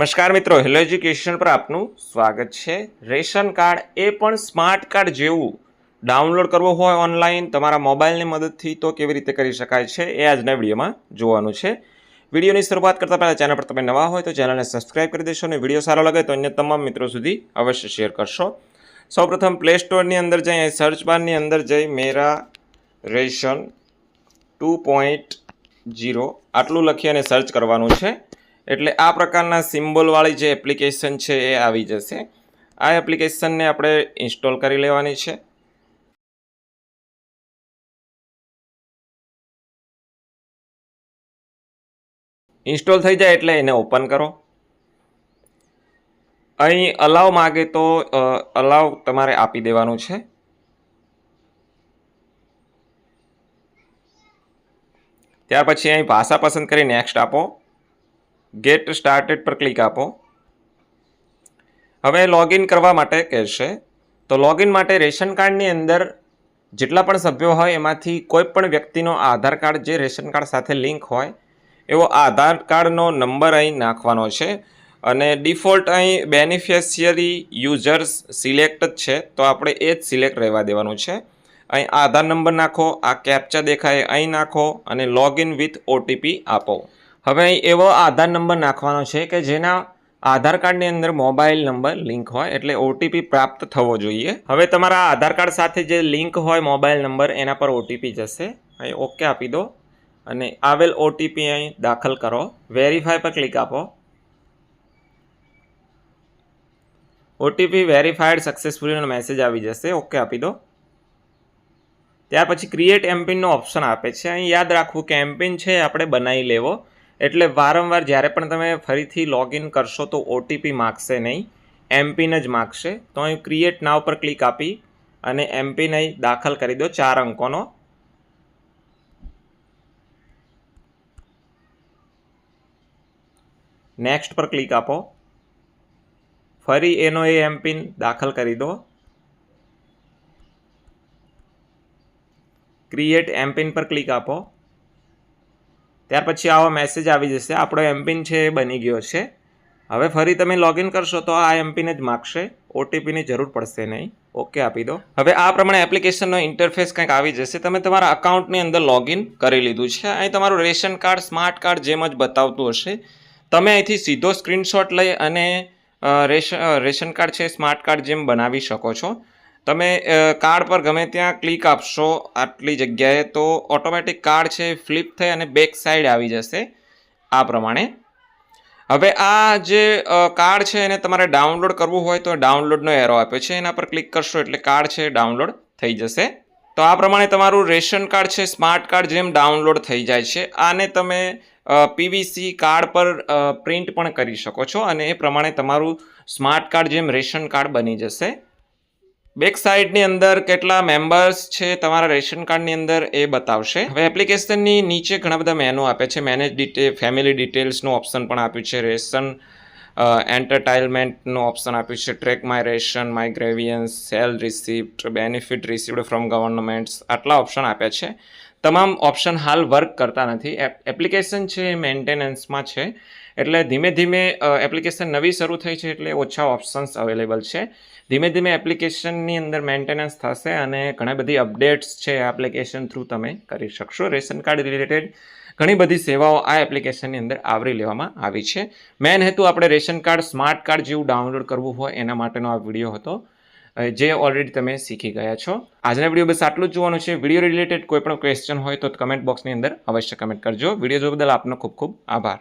નમસ્કાર મિત્રો, hello education પર આપનું સ્વાગત છે. રેશન કાર્ડ એ પણ સ્માર્ટ કાર્ડ જેવું ડાઉનલોડ કરવું હોય ઓનલાઈન તમારા મોબાઈલની મદદથી તો કેવી રીતે કરી શકાય છે એ આજના વિડીયોમાં જોવાનું છે. વિડીયોની શરૂઆત કરતાં પહેલાં ચેનલ પર તમે નવા હોય તો ચેનલને સબસ્ક્રાઇબ કરી દેશો અને વીડિયો સારો લાગે તો અન્ય તમામ મિત્રો સુધી અવશ્ય શેર કરશો. સૌપ્રથમ પ્લે સ્ટોરની અંદર જઈ સર્ચ બારની અંદર જઈ Mera ration two point zero આટલું લખી અને સર્ચ કરવાનું છે. એટલે આ પ્રકારના સિમ્બોલવાળી જે એપ્લિકેશન છે એ આવી જશે. આ એપ્લિકેશનને આપણે ઇન્સ્ટોલ કરી લેવાની છે. ઇન્સ્ટોલ થઈ જાય એટલે એને ઓપન કરો. અહીં અલાવ માગે તો અલાવ તમારે આપી દેવાનું છે. ત્યાર પછી અહીં ભાષા પસંદ કરી નેક્સ્ટ આપો. ગેટ સ્ટાર્ટેડ પર ક્લિક આપો. હવે લોગિન કરવા માટે કહેશે. તો લોગિન માટે રેશન કાર્ડની અંદર જેટલા પણ સભ્યો હોય એમાંથી કોઈ પણ વ્યક્તિનો આધાર કાર્ડ જે રેશન કાર્ડ સાથે લિંક હોય, એવો આધાર કાર્ડનો નંબર અહીં નાખવાનો છે. અને ડિફોલ્ટ અહીં બેનિફિશિયરી યુઝર્સ સિલેક્ટ જ છે, તો આપણે એ જ સિલેક્ટ રહેવા દેવાનું છે. અહીં આધાર નંબર નાખો, આ કેપ્ચા દેખાય, અહીં નાખો અને લોગિન વિથ ઓટીપી આપો. હવે એવો આધાર નંબર નાખવાનો છે કે જેના આધાર કાર્ડની અંદર મોબાઈલ નંબર, લિંક હોય એટલે ઓટીપી પ્રાપ્ત થવો જોઈએ. હવે તમારા આધાર કાર્ડ સાથે જે લિંક હોય મોબાઈલ નંબર, એના પર ઓટીપી જશે. અહીં ઓકે આપી દો અને આવેલ ઓટીપી અહીં દાખલ કરો. વેરીફાઈ પર ક્લિક આપો. ઓટીપી વેરીફાઈડ સક્સેસફુલીનો મેસેજ આવી જશે. ઓકે આપી દો. ત્યાર પછી ક્રિએટ એમપિનનો ઓપ્શન આપે છે. અહીં યાદ રાખવું કે એમપિન છે આપણે બનાવી લેવો. એટલે વારંવાર જ્યારે પણ તમે ફરીથી લોગિન કરશો તો ઓટીપી માગશે નહીં એમપીન જ માગશે. તો અહીં ક્રિએટ નાવ પર ક્લિક આપી અને એમપીન અહીં દાખલ કરી દો ચાર અંકોનો. નેક્સ્ટ પર ક્લિક આપો. ફરી એનો એ એમપિન દાખલ કરી દો. ક્રિએટ એમપિન પર ક્લિક આપો. ત્યાર પછી આવો મેસેજ આવી જશે. આપણો એમપિન છે એ બની ગયો છે. હવે ફરી તમે લોગિન કરશો તો આ એમપિન જ માગશે. ઓટીપીની જરૂર પડશે નહીં. ઓકે આપી દો. હવે આ પ્રમાણે એપ્લિકેશનનો ઇન્ટરફેસ કંઈક આવી જશે. તમે તમારા અકાઉન્ટની અંદર લોગિન કરી લીધું છે. અહીં તમારું રેશન કાર્ડ સ્માર્ટ કાર્ડ જેમ જ બતાવતું હશે. તમે અહીંથી સીધો સ્ક્રીનશોટ લઈ અને રેશન રેશન કાર્ડ છે સ્માર્ટ કાર્ડ જેમ બનાવી શકો છો. તમે કાર્ડ પર ગમે ત્યાં ક્લિક આપશો આટલી જગ્યાએ તો ઓટોમેટિક કાર્ડ છે ફ્લિપ થઈ અને બેક સાઈડ આવી જશે આ પ્રમાણે. હવે આ જે કાર્ડ છે એને તમારે ડાઉનલોડ કરવું હોય તો ડાઉનલોડનો એરો આપ્યો છે, એના પર ક્લિક કરશો એટલે કાર્ડ છે ડાઉનલોડ થઈ જશે. તો આ પ્રમાણે તમારું રેશન કાર્ડ છે સ્માર્ટ કાર્ડ જેમ ડાઉનલોડ થઈ જાય છે, આને તમે પીવીસી કાર્ડ પર પ્રિન્ટ પણ કરી શકો છો અને એ પ્રમાણે તમારું સ્માર્ટ કાર્ડ જેમ રેશન કાર્ડ બની જશે. બેક સાઇડની અંદર કેટલા મેમ્બર્સ છે તમારા રેશન કાર્ડની અંદર એ બતાવશે. હવે એપ્લિકેશનની નીચે ઘણા બધા મેનુ આપે છે. મેનેજ ડિટેલ ફેમિલી ડિટેલ્સનું ઓપ્શન પણ આપ્યું છે. રેશન એન્ટરટાઇનમેન્ટનું ઓપ્શન આપ્યું છે. Track my ration my grievance cell receipt benefit received from governments આટલા ઓપ્શન આપ્યા છે. તમામ ઓપ્શન હાલ વર્ક કરતા નથી. એપ્લિકેશન છે એ મેન્ટેનન્સમાં છે. એટલે ધીમે ધીમે એપ્લિકેશન નવી શરૂ થઈ છે એટલે ઓછા ઓપ્શન્સ અવેલેબલ છે. ધીમે ધીમે એપ્લિકેશનની અંદર મેન્ટેનન્સ થશે અને ઘણી બધી અપડેટ્સ છે એપ્લિકેશન થ્રુ તમે કરી શકશો. રેશન કાર્ડ રિલેટેડ ઘણી બધી સેવાઓ આ એપ્લિકેશનની અંદર આવરી લેવામાં આવી છે. મેન હેતુ આપણે રેશન કાર્ડ સ્માર્ટ કાર્ડ જેવું ડાઉનલોડ કરવું હોય એના માટેનો આ વીડિયો હતો. જે ઓલરેડી તમે શીખી ગયા છો. આજના વીડિયો બસ આટલું જ જોવાનું છે. વીડિયો રિલેટેડ કોઈ પણ ક્વેશ્ચન હોય તો કમેન્ટ બોક્સની અંદર અવશ્ય કમેન્ટ કરજો. વીડિયો જોવા બદલ આપનો ખૂબ ખૂબ આભાર.